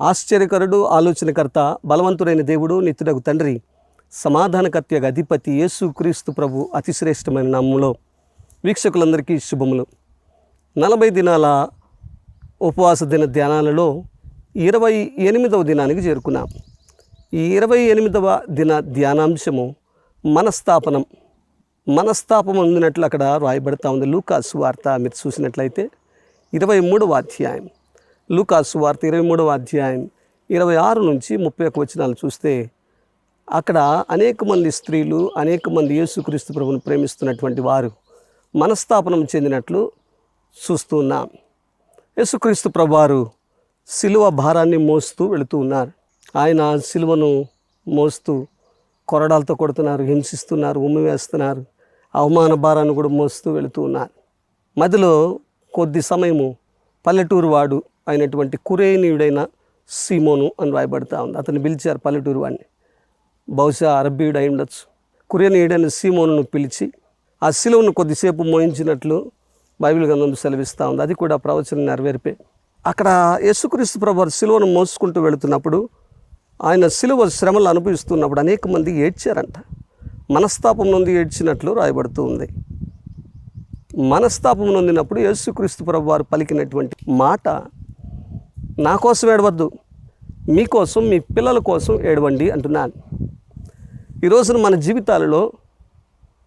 ఆశ్చర్యకరుడు ఆలోచనకర్త బలవంతుడైన దేవుడు నిత్యుడకు తండ్రి సమాధానకర్తయగ అధిపతి యేసు క్రీస్తు ప్రభు అతి శ్రేష్టమైన నామంలో వీక్షకులందరికీ శుభములు. నలభై దినాల ఉపవాస దిన ధ్యానాలలో ఇరవై ఎనిమిదవ దినానికి చేరుకున్నాం. ఈ ఇరవై ఎనిమిదవ దిన ధ్యానాంశము మనస్తాపనం. మనస్తాపం అందినట్లు అక్కడ రాయబడతా ఉంది. లూకాసు వార్త మీరు చూసినట్లయితే ఇరవై మూడవ అధ్యాయం. లూకాసు వార్త ఇరవై మూడవ అధ్యాయం ఇరవై ఆరు నుంచి ముప్పై ఒక వచనాలు చూస్తే అక్కడ అనేక మంది స్త్రీలు అనేక మంది యేసుక్రీస్తు ప్రభుని ప్రేమిస్తున్నటువంటి వారు మనస్తాపనం చెందినట్లు చూస్తున్నాం యేసుక్రీస్తు ప్రభువారు సిలువ భారాన్ని మోస్తూ వెళుతూ ఉన్నారు. ఆయన సిలువను మోస్తూ కొరడాలతో కొడుతున్నారు హింసిస్తున్నారు ఉమ్మి వేస్తున్నారు అవమాన భారాన్ని కూడా మోస్తూ వెళుతూ ఉన్నారు. మధ్యలో కొద్ది సమయము పల్లెటూరు వాడు అయినటువంటి కురేనీయుడైన సీమోను అని రాయబడతా ఉంది. అతను పిలిచారు పల్లెటూరు వాడిని. బహుశా అరబ్బీయుడు అయి ఉండొచ్చు. కురేనీయుడైన సీమోనును పిలిచి ఆ శిలువను కొద్దిసేపు మోయించినట్లు బైబిల్ గ్రంథం సెలవిస్తూ ఉంది. అది కూడా ప్రవచనం నెరవేర్పే. అక్కడ యేసుక్రీస్తు ప్రభు శిలువను మోసుకుంటూ వెళుతున్నప్పుడు ఆయన శిలువ శ్రమలు అనుభవిస్తున్నప్పుడు అనేక మంది ఏడ్చారంట. మనస్తాపం నుండి ఏడ్చినట్లు రాయబడుతూ ఉంది. మనస్తాపం నొందినప్పుడు యేసుక్రీస్తు ప్రభు వారు పలికినటువంటి మాట నా కోసం ఏడవద్దు. మీకోసం మీ పిల్లల కోసం ఏడవండి అంటున్నాను. ఈ రోజున మన జీవితాలలో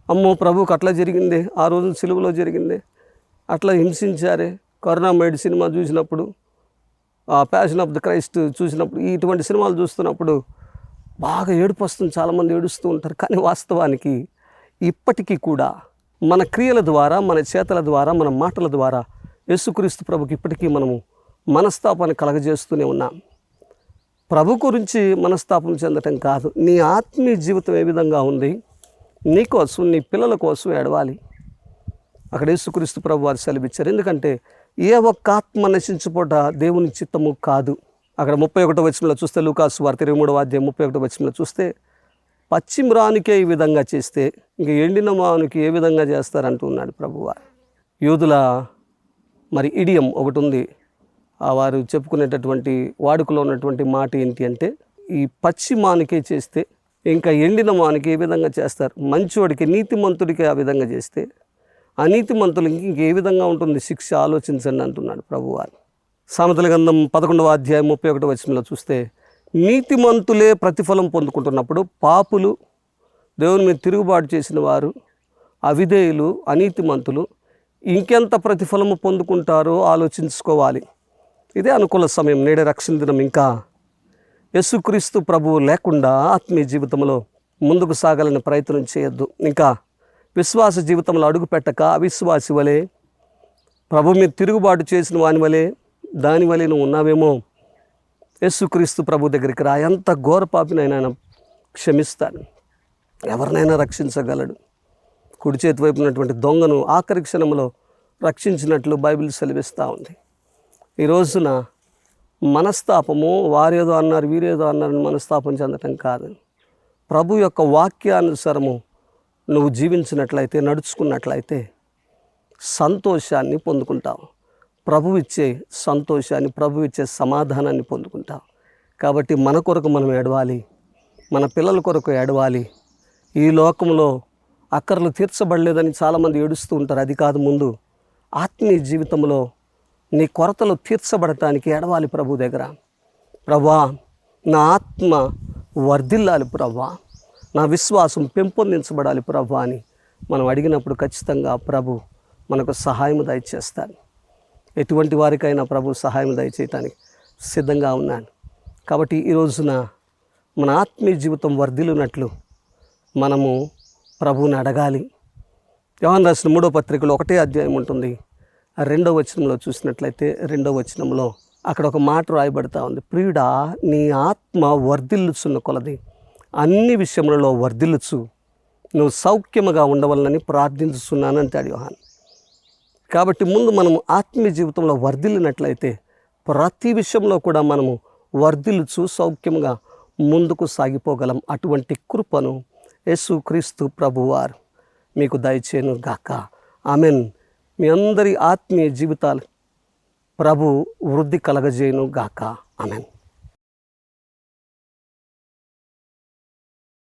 అమ్మో ప్రభువుకి అట్లా జరిగింది ఆ రోజు సిలువలో జరిగింది అట్లా హింసించారే కరుణామయుడి సినిమా చూసినప్పుడు ఆ ప్యాషన్ ఆఫ్ ద క్రైస్ట్ చూసినప్పుడు ఇటువంటి సినిమాలు చూస్తున్నప్పుడు బాగా ఏడుపు వస్తుంది చాలామంది ఏడుస్తూ ఉంటారు. కానీ వాస్తవానికి ఇప్పటికీ కూడా మన క్రియల ద్వారా మన చేతల ద్వారా మన మాటల ద్వారా యేసుక్రీస్తు ప్రభుకి ఇప్పటికీ మనము మనస్తాపాన్ని కలగజేస్తూనే ఉన్నాం. ప్రభు గురించి మనస్తాపం చెందటం కాదు. నీ ఆత్మీయ జీవితం ఏ విధంగా ఉంది? నీ కోసం నీ పిల్లల కోసం ఏడవాలి. అక్కడ యేసుక్రీస్తు ప్రభు వారు సెలవిచ్చారు. ఎందుకంటే ఏ ఒక్క ఆత్మ నశించిపోట దేవుని చిత్తము కాదు. అక్కడ ముప్పై ఒకటో వచనంలో చూస్తే లూకాసు వారి ఇరవై మూడవ అధ్యాయం ముప్పై ఒకటో వచనంలో చూస్తే పశ్చిమరానికే ఈ విధంగా చేస్తే ఇంక ఎండిన మానికి ఏ విధంగా చేస్తారంటున్నాడు ప్రభువారు యూదుల మరి ఇడియం ఒకటి ఉంది. వారు చెప్పుకునేటటువంటి వాడుకలో ఉన్నటువంటి మాట ఏంటి అంటే ఈ పచ్చి మానికే చేస్తే ఇంకా ఎండిన మానికి ఏ విధంగా చేస్తారు? మంచివాడికి నీతిమంతుడికి ఆ విధంగా చేస్తే అనీతిమంతులకి ఇంకే విధంగా ఉంటుంది? శిక్ష ఆలోచించండి అంటున్నాడు ప్రభువారు. సామెతల గంధం పదకొండవ అధ్యాయం ముప్పై ఒకటో వచనంలో చూస్తే నీతిమంతులే ప్రతిఫలం పొందుకుంటున్నప్పుడు పాపులు దేవుని మీద తిరుగుబాటు చేసిన వారు అవిధేయులు అనీతిమంతులు ఇంకెంత ప్రతిఫలము పొందుకుంటారో ఆలోచించుకోవాలి. ఇదే అనుకూల సమయం నేడే రక్షణ దినం ఇంకా. యేసుక్రీస్తు ప్రభువు లేకుండా ఆత్మీయ జీవితంలో ముందుకు సాగాలని ప్రయత్నం చేయొద్దు. ఇంకా విశ్వాస జీవితంలో అడుగుపెట్టక అవిశ్వాసి వలె ప్రభు మీద తిరుగుబాటు చేసిన వాని వలె దాని వలె నువ్వు ఉన్నావేమో. యేసుక్రీస్తు ప్రభు దగ్గరికి రా. ఎంత ఘోర పాపినైనా ఆయన క్షమిస్తాను ఎవరినైనా రక్షించగలడు. కుడి చేతి వైపు ఉన్నటువంటి దొంగను ఆఖరి క్షణంలో రక్షించినట్లు బైబిల్ సెలవిస్తూ ఉంది. ఈ రోజున మనస్తాపము వారేదో అన్నారు వీరేదో అన్నారని మనస్తాపం చెందటం కాదు. ప్రభు యొక్క వాక్యానుసారము నువ్వు జీవించినట్లయితే నడుచుకున్నట్లయితే సంతోషాన్ని పొందుకుంటావు. ప్రభు ఇచ్చే సంతోషాన్ని ప్రభు ఇచ్చే సమాధానాన్ని పొందుకుంటావు. కాబట్టి మన కొరకు మనం ఏడవాలి మన పిల్లల కొరకు ఏడవాలి. ఈ లోకంలో అక్కర్లు తీర్చబడలేదని చాలామంది ఏడుస్తూ ఉంటారు. అది కాదు ముందు ఆత్మీయ జీవితంలో నీ కొరతలు తీర్చబడటానికి ఎడవాలి ప్రభు దగ్గర. ప్రభా నా ఆత్మ వర్ధిల్లాలి ప్రభా. నా విశ్వాసం పెంపొందించబడాలి ప్రభా అని మనం అడిగినప్పుడు ఖచ్చితంగా ప్రభు మనకు సహాయం దయచేస్తాను ఎటువంటి వారికైనా ప్రభు సహాయం దయచేయటానికి సిద్ధంగా ఉన్నాను కాబట్టి ఈ రోజున మన ఆత్మీయ జీవితం వర్ధిల్లునట్లు మనము ప్రభువుని అడగాలి. యోహన్ రాసిన మూడో పత్రికలో ఒకటే అధ్యాయం ఉంటుంది. రెండో వచనంలో చూసినట్లయితే రెండో వచనంలో అక్కడ ఒక మాట రాయబడతా ఉంది. ప్రియుడా నీ ఆత్మ వర్ధిల్లుచున్న కొలది. అన్ని విషయములలో వర్ధిల్లుచు. నువ్వు సౌఖ్యముగా ఉండవలనని ప్రార్థించుతున్నాను అంటాడు యోహాన్. కాబట్టి ముందు మనము ఆత్మీయ జీవితంలో వర్ధిల్లినట్లయితే ప్రతి విషయంలో కూడా మనము వర్ధిల్లుచు సౌఖ్యంగా ముందుకు సాగిపోగలం అటువంటి కృపను యేసుక్రీస్తు ప్రభువారు. మీకు దయచేను గాక ఆమెన్. మీ అందరి ఆత్మీయ జీవితాలు ప్రభు వృద్ధి కలగజేయను గాక ఆమెన్.